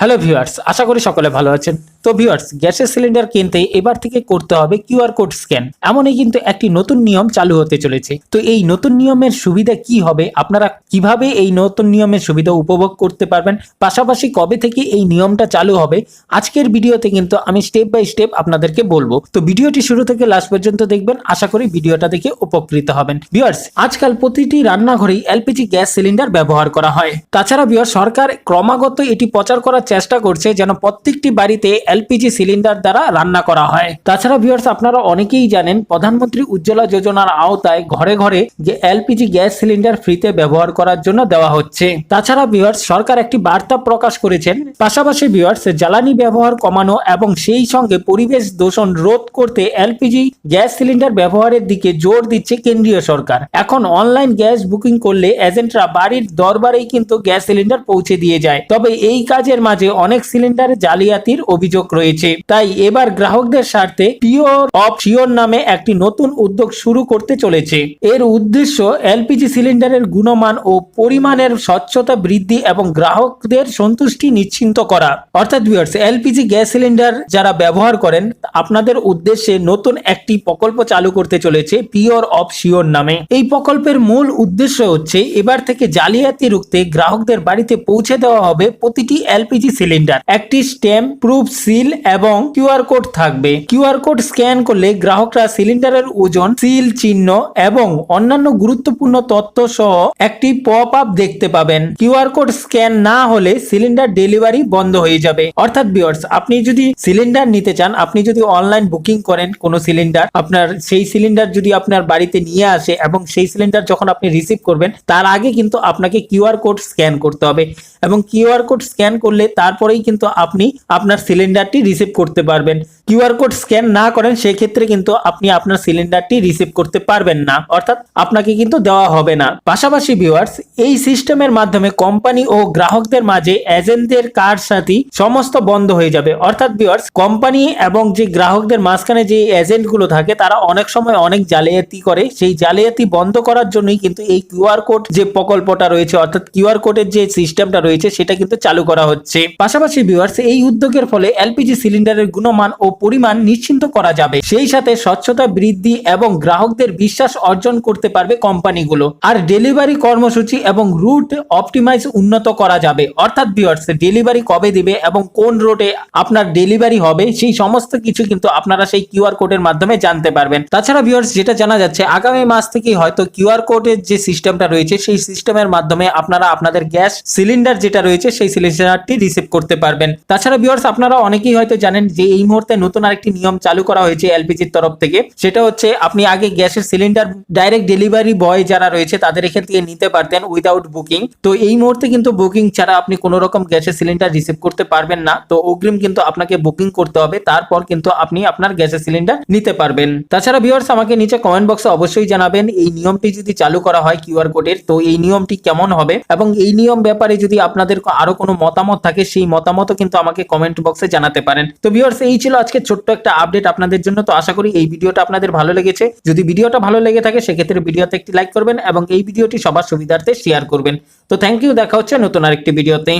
Hello viewers আশা করি সকলে ভালো আছেন। তো ভিউয়ার্স গ্যাসের সিলিন্ডার কিনতে এবার থেকে করতে হবে কিউআর কোড স্ক্যান এমনই কিন্তু একটি নতুন নিয়ম চালু হতে চলেছে। তো এই নতুন নিয়মের সুবিধা কি হবে? আপনারা কীভাবে এই নতুন নিয়মের সুবিধা উপভোগ করতে পারবেন? পাশাপাশি কবে থেকে এই নিয়মটা চালু হবে? আজকের ভিডিওতে কিন্তু আমি স্টেপ বাই স্টেপ আপনাদেরকে বলব। তো ভিডিওটি শুরু থেকে লাস্ট পর্যন্ত দেখবেন। আশা করি ভিডিওটা দেখে উপকৃত হবেন। ভিউয়ার্স আজকাল প্রতিটি রান্নাঘরেই এলপিজি গ্যাস সিলিন্ডার ব্যবহার করা হয়। তাছাড়া ভিউয়ার্স সরকার ক্রমাগত এটি প্রচার করার চেষ্টা করছে যেন প্রত্যেকটি বাড়িতে এলপিজি সিলিন্ডার দ্বারা রান্না করা হয়। তাছাড়া ভিউয়ার্স আপনারা অনেকেই জানেন, প্রধানমন্ত্রী উজ্জ্বলা যোজনার আওতায় ঘরে ঘরে যে এলপিজি গ্যাস সিলিন্ডার ফ্রিতে ব্যবহার করার জন্য দেওয়া হচ্ছে। তাছাড়া ভিউয়ার্স সরকার একটি বার্তা প্রকাশ করেছেন, পাশাপাশি ভিউয়ার্স জ্বালানি ব্যবহার কমানো এবং সেই সঙ্গে পরিবেশ দূষণ রোধ করতে এলপিজি গ্যাস সিলিন্ডার ব্যবহারের দিকে জোর দিচ্ছে কেন্দ্রীয় সরকার। এখন অনলাইন গ্যাস বুকিং করলে এজেন্টরা বাড়ির দরবারেই কিন্তু গ্যাস সিলিন্ডার পৌঁছে দিয়ে যায়। তবে এই কাজের মাঝে অনেক সিলিন্ডারে জালিয়াতির অভিযোগ রয়েছে। তাই এবার গ্রাহকদের স্বার্থে পিওর অফ শিওর নামে একটি নতুন উদ্যোগ শুরু করতে চলেছে। এর উদ্দেশ্য এলপিজি সিলিন্ডারের গুণমান ও পরিমাণের স্বচ্ছতা বৃদ্ধি এবং গ্রাহকদের সন্তুষ্টি নিশ্চিন্ত করা। অর্থাৎ ভিউয়ার্স এলপিজি গ্যাস সিলিন্ডার যারা ব্যবহার করেন, আপনাদের উদ্দেশ্যে নতুন একটি প্রকল্প চালু করতে চলেছে পিওর অফ শিওর নামে। এই প্রকল্পের মূল উদ্দেশ্য হচ্ছে, এবার থেকে জালিয়াতি রুখতে গ্রাহকদের বাড়িতে পৌঁছে দেওয়া হবে প্রতিটি এলপিজি সিলিন্ডার। একটি স্ট্যাম্প প্রুফ সিল এবং কিউআর কোড থাকবে। কিউআর কোড স্ক্যান করলে গ্রাহকরা সিলিন্ডারের ওজন, সিল চিহ্ন এবং অন্যান্য গুরুত্বপূর্ণ তথ্য সহ একটি পপ আপ দেখতে পাবেন। কিউআর কোড স্ক্যান না হলে সিলিন্ডার ডেলিভারি বন্ধ হয়ে যাবে। অর্থাৎ বিয়ার্স আপনি যদি সিলিন্ডার নিতে চান, আপনি যদি অনলাইন বুকিং করেন কোনো সিলিন্ডার, আপনার সেই সিলিন্ডার যদি আপনার বাড়িতে নিয়ে আসে এবং সেই সিলিন্ডার যখন আপনি রিসিভ করবেন, তার আগে কিন্তু আপনাকে কিউআর কোড স্ক্যান করতে হবে। এবং কিউআর কোড স্ক্যান করলে তারপরেই কিন্তু আপনি আপনার সিলিন্ডারটি রিসিভ করতে পারবেন। কিউআর কোড স্ক্যান না করেন, সেক্ষেত্রে কিন্তু আপনি আপনার সিলিন্ডারটি রিসিভ করতে পারবেন না। অর্থাৎ আপনাকে কিন্তু দেওয়া হবে না। পাশাপাশি ভিউয়ার্স, এই সিস্টেমের মাধ্যমে কোম্পানি ও গ্রাহকদের মাঝে এজেন্টদের কার সাথী সমস্ত বন্ধ হয়ে যাবে। অর্থাৎ ভিউয়ার্স, কোম্পানি এবং যে গ্রাহকদের মাঝখানে যে এজেন্টগুলো থাকে, তারা অনেক সময় অনেক জালিয়াতি করে। সেই জালিয়াতি বন্ধ করার জন্যই কিন্তু এই কিউআর কোড যে প্রকল্পটা রয়েছে, অর্থাৎ কিউআর কোডের যে সিস্টেমটা রয়েছে, সেটা কিন্তু চালু করা হচ্ছে। পাশাপাশি ভিউয়ার্স, এই উদ্যোগের ফলে এলপিজি সিলিন্ডারের গুণমান ও পরিমাণ নিশ্চিন্ত করা যাবে। সেই সাথে স্বচ্ছতা বৃদ্ধি এবং গ্রাহকদের বিশ্বাস অর্জন করতে পারবে কোম্পানিগুলো। আর ডেলিভারি কর্মসূচি এবং রুট অপটিমাইজ উন্নত করা যাবে। অর্থাৎ ভিউয়ার্স, ডেলিভারি কবে দিবে এবং কোন রোডে আপনার ডেলিভারি হবে, সেই সমস্ত কিছু কিন্তু আপনারা সেই কিউআর কোডের মাধ্যমে জানতে পারবেন। তাছাড়া ভিউয়ার্স, যেটা জানা যাচ্ছে, আগামী মাস থেকেই হয়তো কিউআর কোডের যে সিস্টেমটা রয়েছে, সেই সিস্টেমের মাধ্যমে আপনারা আপনাদের গ্যাস সিলিন্ডার যেটা রয়েছে, সেই সিলিন্ডারটি রিসিভ করতে পারবেন। তাছাড়া ভিউয়ার্স, আপনারা অনেকেই হয়তো জানেন যে এই মুহূর্তে নতুন আরেকটি নিয়ম চালু করা হয়েছে এলপিজির তরফ থেকে। সেটা হচ্ছে আপনি আগে গ্যাসের সিলিন্ডার, ডাইরেক্ট ডেলিভারি বয় যারা রয়েছে তাদের এখান থেকে নিতে পারতেন উইদাউট বুকিং তো এই মুহূর্তে কিন্তু বুকিং ছাড়া আপনি কোনো রকম গ্যাসের সিলিন্ডার রিসিভ করতে পারবেন না। তো অগ্রিম কিন্তু আপনাকে বুকিং করতে হবে। তারপর কিন্তু আপনি আপনার গ্যাসের সিলিন্ডার নিতে পারবেন। তাছাড়া ভিউয়ার্স আমাকে নিচে কমেন্ট বক্সে অবশ্যই জানাবেন এই নিয়মটি যদি চালু করা হয় কিউআর কোডের তো এই নিয়মটি কেমন হবে? এবং এই নিয়ম ব্যাপারে যদি আপনাদের আরও কোনো মতামত থাকে, সেই মতামতও কিন্তু আমাকে কমেন্ট বক্সে জানাতে পারেন। তো ভিউয়ার্স এই ছিল আজকে ছোট্ট একটা আপডেট আপনাদের জন্য। তো আশা করি এই ভিডিওটা আপনাদের ভালো লেগেছে। যদি ভিডিওটা ভালো লেগে থাকে, সেক্ষেত্রে ভিডিওতে একটি লাইক করবেন এবং এই ভিডিওটি সবার সুবিধার্থে শেয়ার করবেন। তো থ্যাংক ইউ দেখা হচ্ছে নতুন আরেকটি ভিডিওতে